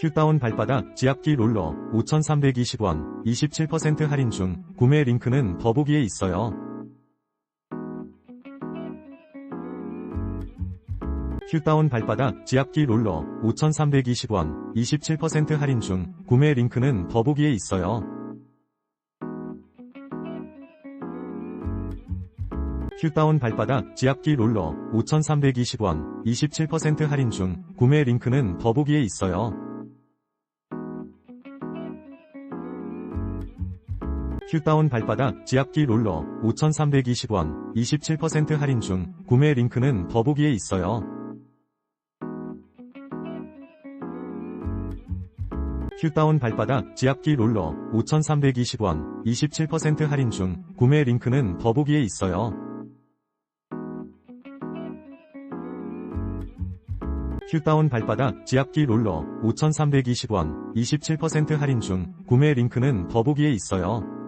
휴다운 발바닥 지압기 롤러 5,320원 27% 할인 중 구매 링크는 더보기에 있어요. 휴다운 발바닥 지압기 롤러 5,320원 27% 할인 중 구매 링크는 더보기에 있어요. 휴다운 발바닥 지압기 롤러 5,320원 27% 할인 중 구매 링크는 더보기에 있어요. 휴다운 발바닥 지압기 롤러 5,320원 27% 할인 중 구매 링크는 더보기에 있어요. 휴다운 발바닥 지압기 롤러 5,320원 27% 할인 중 구매 링크는 더보기에 있어요. 휴다운 발바닥 지압기 롤러 5,320원 27% 할인 중 구매 링크는 더보기에 있어요.